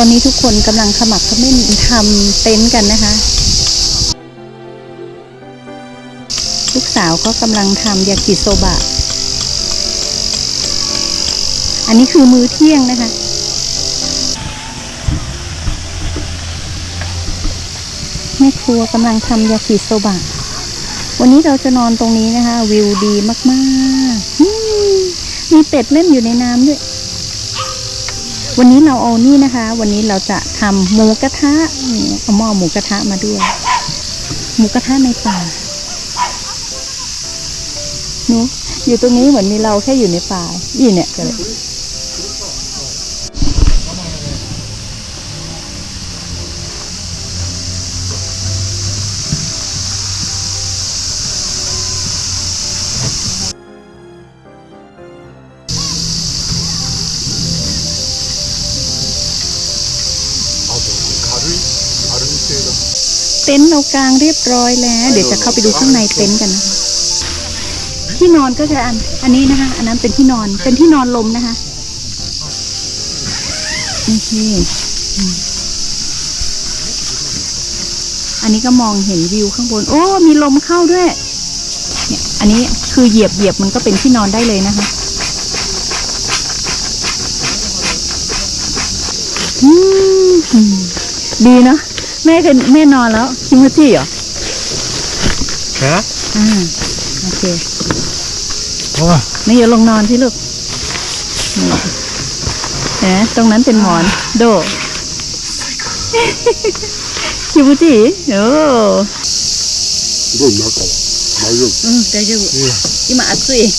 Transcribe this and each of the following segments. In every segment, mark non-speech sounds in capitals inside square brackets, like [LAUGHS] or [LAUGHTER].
อนนี้ทุกคนกำลังขมักเขม้นทำเต็นท์กันนะคะ ลูกสาวก็กำลังทำยากิโซบะ อันนี้คือมื้อเที่ยงนะคะแม่ครัวกำลังทำยากิโซบะ วันนี้เราจะนอนตรงนี้นะคะ วิวดีมากๆอืมมีเป็ดเล่นอยู่ในน้ำด้วย วันนี้เราเอานี่นะคะ วันนี้เราจะทำหมูกระทะเอาหม้อหมูกระทะมาด้วย หมูกระทะในป่าหนูอยู่ตรงนี้เหมือนมีเราแค่อยู่ในป่าอีเนี่ย ต็นท์เรากลางเรียบร้อยแล้ว เดี๋ยวจะเข้าไปดูข้างในเต็นท์กันนะคะที่นอนก็จะอันอันนี้นะคะ อันนั้นเป็นที่นอนเป็นที่นอนลมนะคะโอเคอืมอันนี้ก็มองเห็นวิวข้างบน โอ้ มีลมเข้าด้วย เนี่ย อันนี้คือเหยียบเหยียบมันก็เป็นที่นอนได้เลยนะคะอืมดีเนาะ แม่เคยแม่นอนแล้วคิมจิเหรอ え อ่า โอเค おい นี่อย่าลงนอนที่ลูกนี่เห็นไหมตรงนั้นเป็นหมอน โด คิมจิโอ้ すごい中は大丈夫 อืม大丈夫今暑い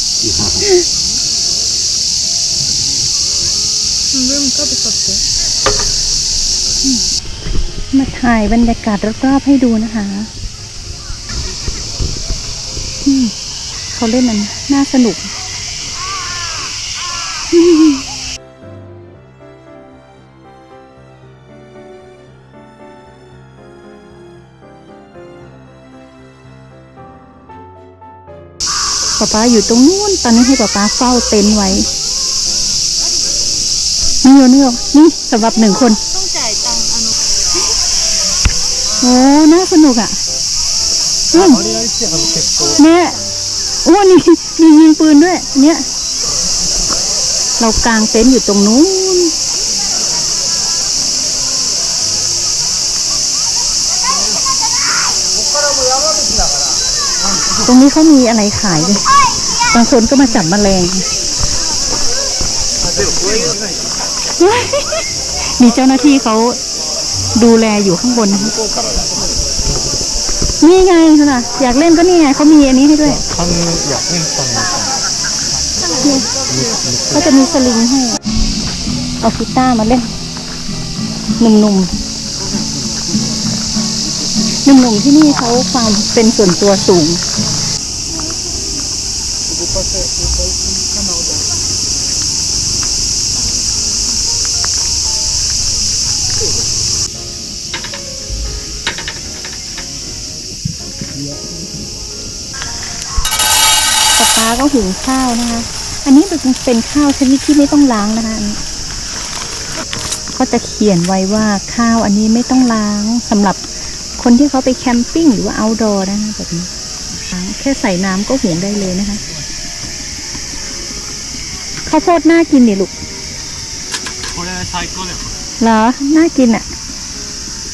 มาถ่ายบรรยากาศรอบๆให้ดูนะคะเขาเล่นมันน่าสนุกป๊าป๊าอยู่ตรงนู้น ตอนนี้ให้ป๊าป๊าเฝ้าเต็นท์ไว้ นี่โยนี่โยนี่สำหรับหนึ่งคน โอ้น่าสนุกอะเนี่ยโอ้นี่มียิงปืนด้วย เนี่ย เรากางเต็นท์อยู่ตรงนู้นตรงนี้เขามีอะไรขายด้วยบางคนก็มาจับมแมลงมีเจ้าหน้าที่เขา ดูแลอยู่ข้างบนนะคะนี่ไงคุณอะอยากเล่นก็นี่ไงเขามีอันนี้ให้ด้วยเขาอยากเล่นฟังก็จะมีสลิงให้เอากีต้ามาเล่นหนุ่มๆหนุ่มๆที่นี่เขาความเป็นส่วนตัวสูงาก็หุงข้าวนะคะ อันนี้เป็นข้าวชนิดที่ไม่ต้องล้างนะคะก็จะเขียนไว้ว่าข้าวอันนี้ไม่ต้องล้างสำหรับคนที่เขาไปแคมปิ้งหรือว่าเอาดอร์นะคะแบบนี้แค่ใส่น้ำก็หุงได้เลยนะคะข้าวโพดน่ากินนี่ลูกเหรอน่ากินอะ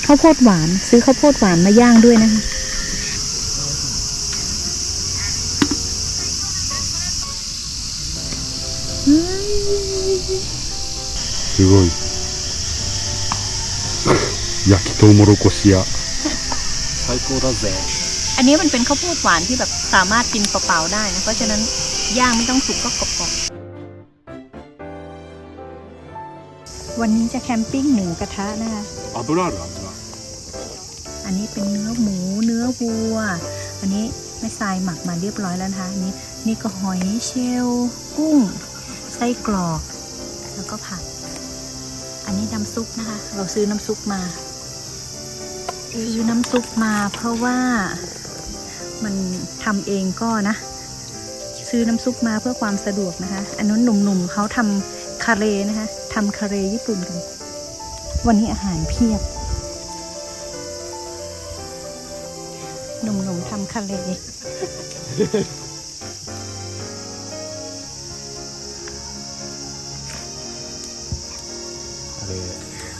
ข้าวโพดหวาน ซื้อข้าวโพดหวานมาย่างด้วยนะคะ すごい焼きとうもろこし屋最高だぜ อันนี้มันเป็นข้าวโพดหวานที่แบบสามารถกินเปล่าๆได้นะ เพราะฉะนั้นย่างไม่ต้องสุกก็กรอบๆวันนี้จะแคมปิ้งหมูกระทะนะคะ 油ある油 อันนี้เป็นเนื้อหมู เนื้อวัว อันนี้แม่ทรายหมักมาเรียบร้อยแล้วนะคะอันนี้นี่ก็หอยเชลล์กุ้ง ไส้กรอก แล้วก็ผัก อันนี้น้ำซุปนะคะ เราซื้อน้ำซุปมาซื้อน้ำซุปมาเพราะว่ามันทำเองก็นะ ซื้อน้ำซุปมาเพื่อความสะดวกนะคะ อันนั้นหนุ่มๆเขาทำคาเรนะคะทำคาเรญี่ปุ่นกัน วันนี้อาหารเพียบหนุ่มๆทำคาเล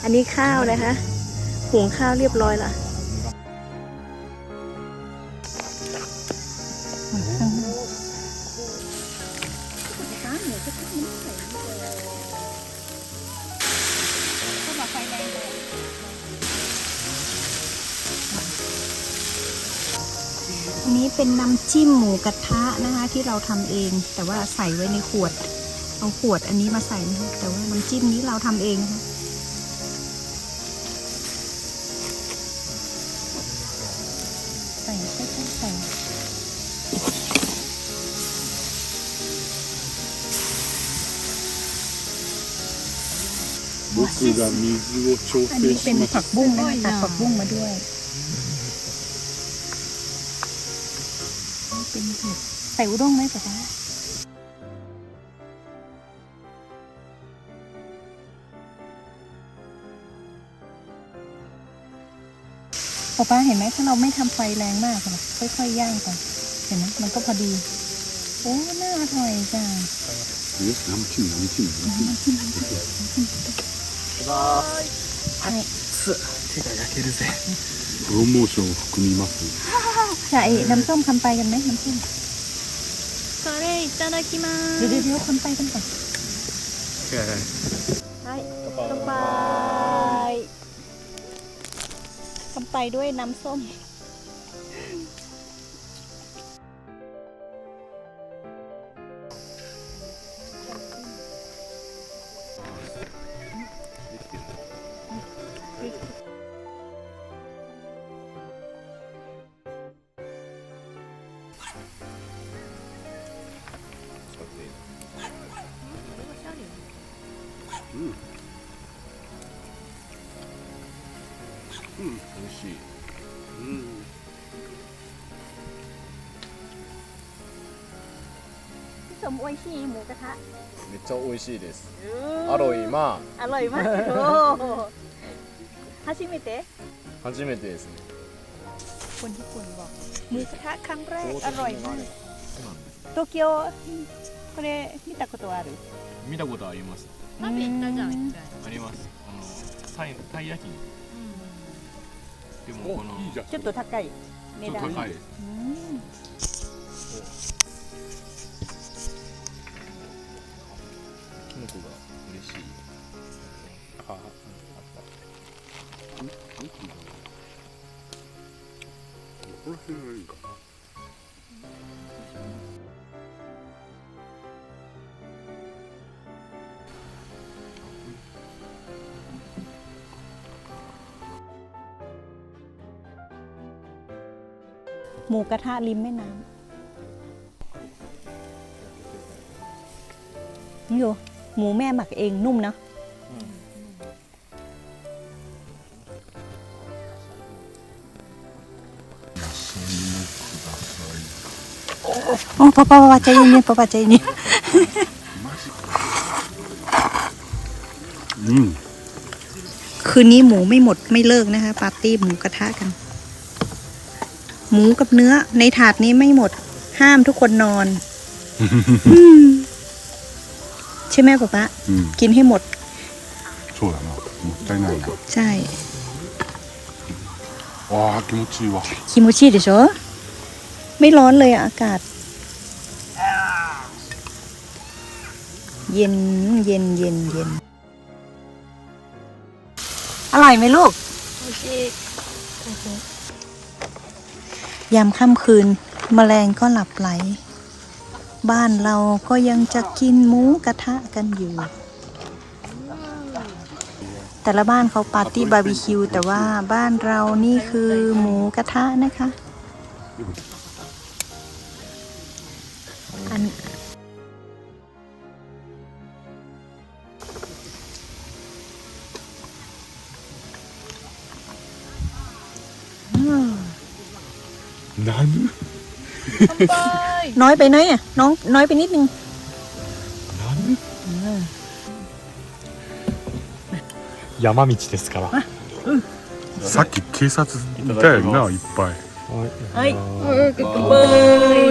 อันนี้ข้าวนะคะ หุงข้าวเรียบร้อยละอันนี้เป็นน้ำจิ้มหมูกระทะนะคะ ที่เราทำเอง แต่ว่าใส่ไว้ในขวด เอาขวดอันนี้มาใส่นะคะแต่ว่าน้ำจิ้มนี้เราทำเองนะคะ 僕が水を調 อันนี้ 整 เป็น しまし ผั た กบุ้งนะคะตัดผักบุ้งมาด้วยนี่เป็นเห็ดใส่อุด้งไหมป๊าป๊าป๊าป๊าเห็นไหมถ้าเราไม่ทำไฟแรงมากค่ะค่อยๆย่างไปเห็นไหมมันก็พอดี โอ้น่าอร่อยจัง え何チン何チン何 チンはい手が焼けるぜプロモーションを含みます ใส่น้ำส้มคำไปกันไหมน้ำส้ม それいただきま เดี๋ยว す เดี๋ยวเดี๋ยวคำไปกันก่อนใช่คำไปคำไปด้วยน้ำส้ม しいสมโออิชิหมูกระทะ めっちゃ美味しいですアロイま อร่อยมากโอ้ฮาชิเมเตะ あ初めてですね คนญี่ปุ่นบอกหมูกระทะครั้งแรกอร่อยมาก そうなんですโตเกียวこれ見たことある見たことあります鍋行ったじゃん一回ありますあのタイタイ焼き肉 でもこのおいいじゃん。ちょっと高いち値ょっと段高い。キノコが嬉しいああったここら辺がいいか หมูกระทะริมแม่น้ำนี่อยู่หมูแม่หมักเองนุ่มเนาะโอ้ป้าป้าป้าใจเย็นๆป้าป้าใจเย็นうんคืนนี้หมูไม่หมดไม่เลิกนะคะ ปาร์ตี้หมูกระทะกัน หมูกับเนื้อในถาดนี้ไม่หมด ห้ามทุกคนนอนอืมใช่ไหมป๊าป๊า うん กินให้หมด そうだなもったいないな ใช่ あー気持ちいいわ คิโมชิเดชไม่ร้อนเลยอะอากาศ เย็นเย็นเย็นเย็นอร่อยไหมลูก 美味しい ยามค่ำคืนแมลงก็หลับไหล บ้านเราก็ยังจะกินหมูกระทะกันอยู่ แต่ละบ้านเขาปาร์ตี้บาร์บีคิวแต่ว่าบ้านเรานี่คือหมูกระทะนะคะ 何 น้อยไปไหนอ่ะ น้องน้อยไปนิดนึง 何 山道ですからはさっき警察いたよないっぱいい เฮ้ย うんグッドเบ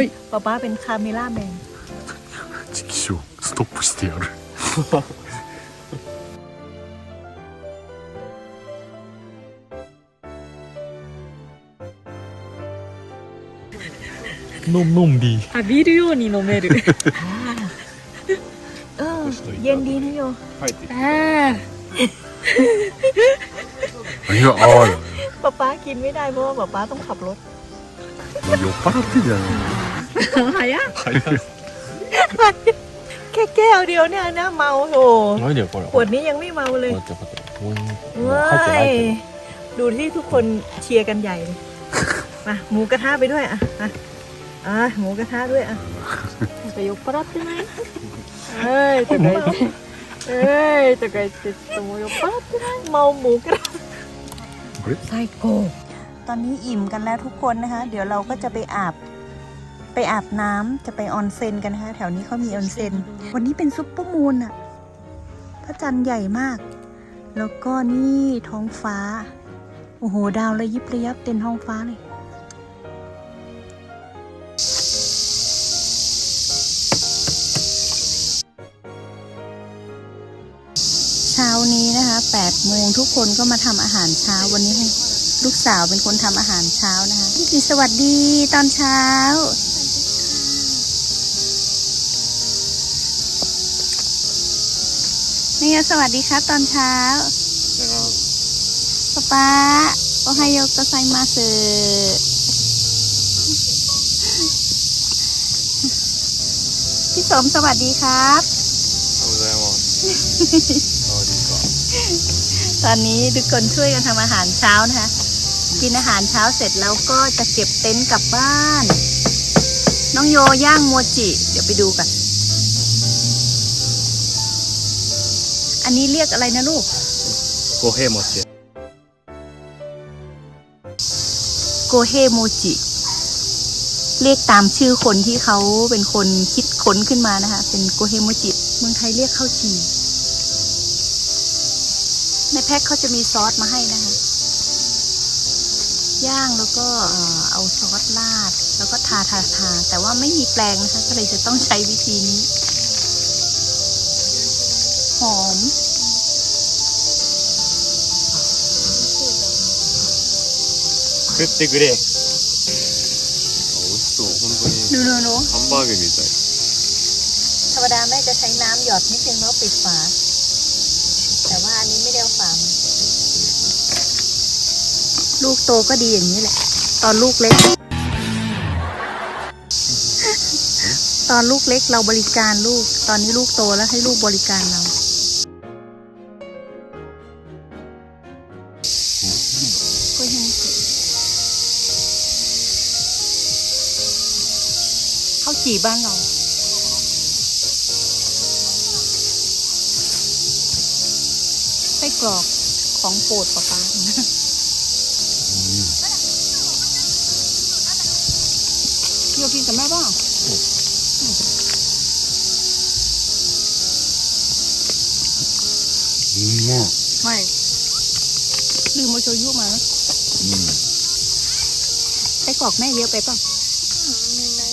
ยป๊าป๊าเป็นคาเมล่าแมน チキショーストップしてやる [LAUGHS] のんのんび浴びるように飲める เออ เย็นดีนะโย あ何がああだよ ป๊าป๊ากินไม่ได้เพราะว่าป๊าป๊าต้องขับรถ もう酔っ払ってんじゃないあ早っ แค่แก้วเดียวเนี่ยนะเมาโถ 何だよこれ ขวดนี้ยังไม่เมาเลย こうやってこうやってこういうもう ว้า 入ってない ย け ดูที่ทุกคนเชียร์กันใหญ่เลยมาหมูกระทะไปด้วยอ่ะ อะหมูกระทะด้วยอะจะยกปรดใช่ไหมเฮ้ยจะไกเอ้ยจะไกติดสมุยกปรดใช่ไหมเมาหมูกระทะไซโกตอนนี้อิ่มกันแล้วทุกคนนะคะ เดี๋ยวเราก็จะไปอาบไปอาบน้ำจะไปออนเซนกันนะคะ แถวนี้เขามีออนเซนวันนี้เป็นซุปเปอร์มูนอะพระจันทร์ใหญ่มาก แล้วก็นี่ท้องฟ้า โอ้โห ดาวระยิบระยับเต็มท้องฟ้าเลย เช้านี้นะคะ8โมงทุกคนก็มาทำอาหารเช้าวันนี้ให้ลูกสาวเป็นคนทำอาหารเช้านะคะพี่กีสวัสดีตอนเช้า นี่ไงสวัสดีครับตอนเช้าป๊าป๊าโอไฮโยโกไซมาสึพี่สมสวัสดีครับ おはようございますあいいか ตอนนี้ทุกคนช่วยกันทำอาหารเช้านะคะ กินอาหารเช้าเสร็จแล้วก็จะเก็บเต็นท์กลับบ้าน น้องโยย่างโมจิ เดี๋ยวไปดูกัน อันนี้เรียกอะไรนะลูก โกเฮโมจิ โกเฮโมจิ เรียกตามชื่อคนที่เขาเป็นคนคิดค้นขึ้นมานะคะ เป็นโกเฮโมจิ เมืองไทยเรียกข้าวจี่ ในแพ็คเขาจะมีซอสมาให้นะคะ ย่างแล้วก็เอ่อเอาซอสราด แล้วก็ทาทาทาแต่ว่าไม่มีแปลงนะคะ ก็เลยจะต้องใช้วิธีนี้ หอม 食ってくれ美味しそう本当に ดูดูดู ハンバーグみたい ธรรมดาแม่จะใช้น้ำหยอดนิดนึงแล้วปิดฝา แต่ว่าอั นนี้ไม่ได้เอาฝามาลูกโตก็ดีอย่างนี้แหละ ตอนลูกเล็ก ตอนลูกเล็กเราบริการลูก ตอนนี้ลูกโตแล้วให้ลูกบริการเราก็ยังไม่สุดข้าวจี่บ้านเรา ไส้กรอกของโปรดป้าป้าโยกินกับแม่บ้างดีมากไม่ลืมมาโชยุมานไส้กรอกแม่เยอะไปป่ะไม่ได้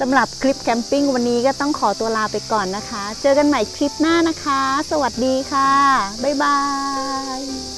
สำหรับคลิปแคมปิ้งวันนี้ก็ต้องขอตัวลาไปก่อนนะคะ เจอกันใหม่คลิปหน้านะคะ สวัสดีค่ะ บ๊ายบาย